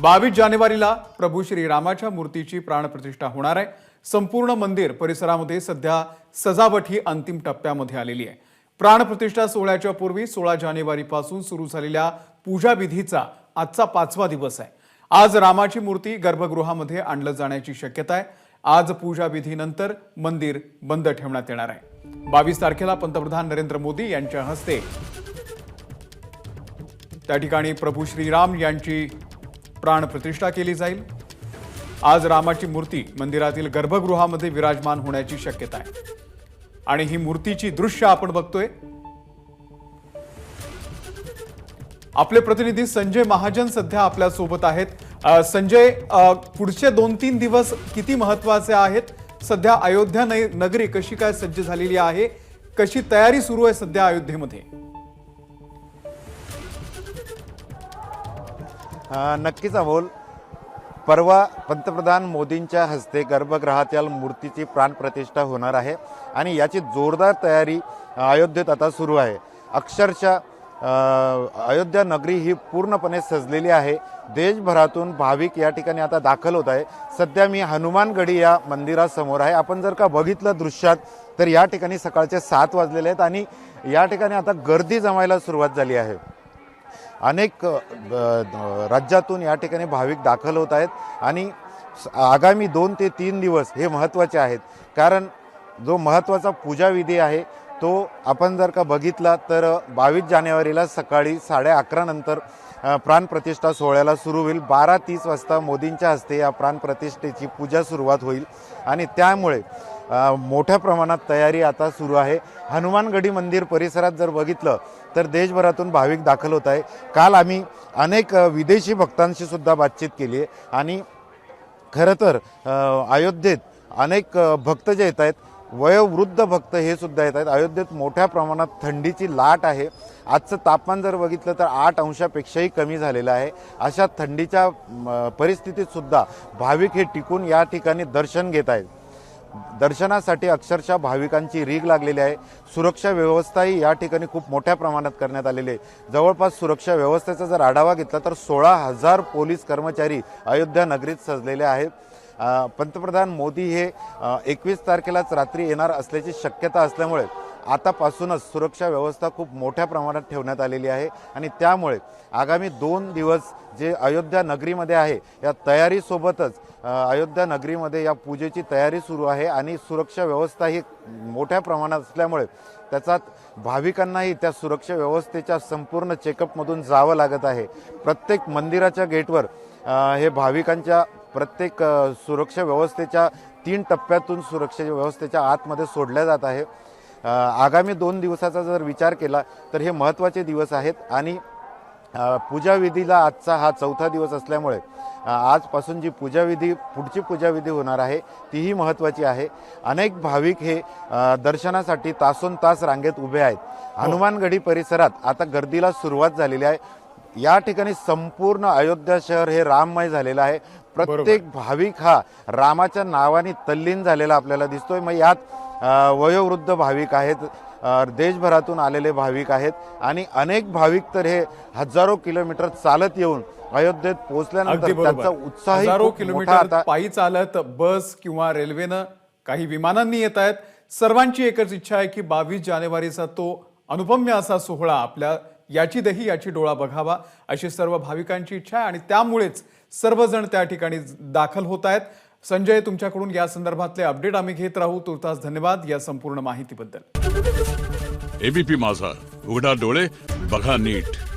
बावीस जानेवारीला प्रभू श्रीरामाच्या मूर्तीची प्राणप्रतिष्ठा होणार आहे. संपूर्ण मंदिर परिसरामध्ये सध्या सजावट ही अंतिम टप्प्यामध्ये आलेली आहे. प्राणप्रतिष्ठा सोहळ्याच्या पूर्वी सोळा जानेवारीपासून सुरू झालेल्या पूजाविधीचा आजचा पाचवा दिवस आहे. आज रामाची मूर्ती गर्भगृहामध्ये आणलं जाण्याची शक्यता आहे. आज पूजाविधीनंतर मंदिर बंद ठेवण्यात येणार आहे. बावीस तारखेला पंतप्रधान नरेंद्र मोदी यांच्या हस्ते त्या ठिकाणी प्रभू श्रीराम यांची प्राणप्रतिष्ठा केली जाईल. आज रामाची मूर्ती मंदिरातील गर्भगृहामध्ये विराजमान होण्याची शक्यता आहे. आणि ही मूर्तीची दृश्य आपण बघतोय. आपले प्रतिनिधी संजय महाजन सध्या आपल्यासोबत आहेत. संजय पुढचे दोन तीन दिवस किती महत्त्वाचे आहेत? सध्या अयोध्या नगरी कशी काय सज्ज झालेली आहे? कशी तयारी सुरू आहे सध्या अयोध्येमध्ये? नक्कीच अमोल. परवा पंतप्रधान मोदींच्या हस्ते गर्भगृहातील मूर्तीची प्राणप्रतिष्ठा होणार आहे आणि याची जोरदार तयारी अयोध्येत आता सुरू आहे. अक्षरशः अयोध्या नगरी ही पूर्णपणे सजलेली आहे. देशभरातून भाविक या ठिकाणी आता दाखल होत आहे. सध्या मी हनुमानगढी या मंदिरासमोर आहे. आपण जर का बघितलं दृश्यात तर या ठिकाणी सकाळचे सात वाजलेले आहेत आणि या ठिकाणी आता गर्दी जमायला सुरुवात झाली आहे. अनेक द- राज्यातून या ठिकाणी भाविक दाखल होत आहेत आणि स- आगामी दोन ते तीन दिवस हे महत्त्वाचे आहेत. कारण जो महत्त्वाचा पूजाविधी आहे तो आपण जर का बघितला तर बावीस जानेवारीला सकाळी साडे अकरानंतर प्राणप्रतिष्ठा सोहळ्याला सुरू होईल. बारा तीस वाजता मोदींच्या हस्ते या प्राणप्रतिष्ठेची पूजा सुरुवात होईल. आणि त्यामुळे मोठ्या प्रमाणात तयारी आता सुरू आहे. हनुमानगढी मंदिर परिसरात जर बघितलं तर देशभरातून भाविक दाखल होत आहे काल आम्ही अनेक विदेशी भक्तांशी सुद्धा बातचीत केली आहे. आणि खरं तर अयोध्येत अनेक भक्त जे येत आहेत वयोवृद्ध भक्त हे सुद्धा येत आहेत. अयोध्येत मोठ्या प्रमाणात थंडीची लाट आहे. आजचं तापमान जर बघितलं तर आठ अंशापेक्षाही कमी झालेलं आहे. अशा थंडीच्या परिस्थितीत सुद्धा भाविक हे टिकून या ठिकाणी दर्शन घेत आहेत. दर्शनासाठी अक्षरशः भाविकांची रीग लागलेली आहे. सुरक्षा व्यवस्थाही या ठिकाणी खूप मोठ्या प्रमाणात करण्यात आलेली आहे. जवळपास सुरक्षा व्यवस्थेचा जर आढावा घेतला तर सोळा हजार पोलीस कर्मचारी अयोध्या नगरीत सजलेले आहेत. पंतप्रधान मोदी हे एकवीस तारखेलाच रात्री येणार असल्याची शक्यता असल्यामुळे आतापासूनच सुरक्षा व्यवस्था खूप मोठ्या प्रमाणात ठेवण्यात आलेली आहे आणि त्यामुळे आगामी दोन दिवस जे अयोध्या नगरीमध्ये आहे या तयारीसोबतच अयोध्या नगरीमध्ये या पूजेची तयारी सुरू आहे आणि सुरक्षा व्यवस्था ही मोठ्या प्रमाणात असल्यामुळे त्याच्यात भाविकांनाही त्या सुरक्षा व्यवस्थेच्या संपूर्ण चेकअपमधून जावं लागत आहे. प्रत्येक मंदिराच्या गेटवर हे भाविकांच्या प्रत्येक सुरक्षा व्यवस्थेच्या तीन टप्प्यातून सुरक्षा व्यवस्थेच्या आतमध्ये सोडल्या जात आहे. आगामी दोन दिवसाचा जर विचार केला तर हे महत्त्वाचे दिवस आहेत आणि पूजाविधीला आजचा हा चौथा दिवस असल्यामुळे आजपासून जी पूजाविधी पुढची पूजाविधी होणार आहे तीही महत्त्वाची आहे. अनेक भाविक हे दर्शनासाठी तासोन तास रांगेत उभे आहेत. हनुमानगडी परिसरात आता गर्दीला सुरुवात झालेली आहे. या ठिकाणी संपूर्ण अयोध्या शहर हे राममय झालेलं आहे. प्रत्येक भाविक हा रामाच्या नावाने तल्लीन झालेला आपल्याला दिसतोय. मग यात वयोवृद्ध भाविक आहेत देशभरातून आलेले भाविक आहेत आणि अनेक भाविक तर हे हजारो किलोमीटर चालत येऊन अयोध्येत पोहोचल्यानंतर त्यांचा उत्साही हजारो किलोमीटर पायी चालत बस किंवा रेल्वेनं काही विमानांनी येत आहेत. सर्वांची एकच इच्छा आहे की बावीस जानेवारीचा तो अनुपम्य असा सोहळा आपल्या याची दही याची डोळा बघावा अशी सर्व भाविकांची इच्छा आहे. आणि त्यामुळेच सर्वजण त्या ठिकाणी दाखल होत आहेत. संजय तुमच्याकडून या संदर्भातले अपडेट आम्ही घेत राहू. तुर्तास धन्यवाद या संपूर्ण माहितीबद्दल. एबीपी माझा. उघडा डोळे बघा नीट.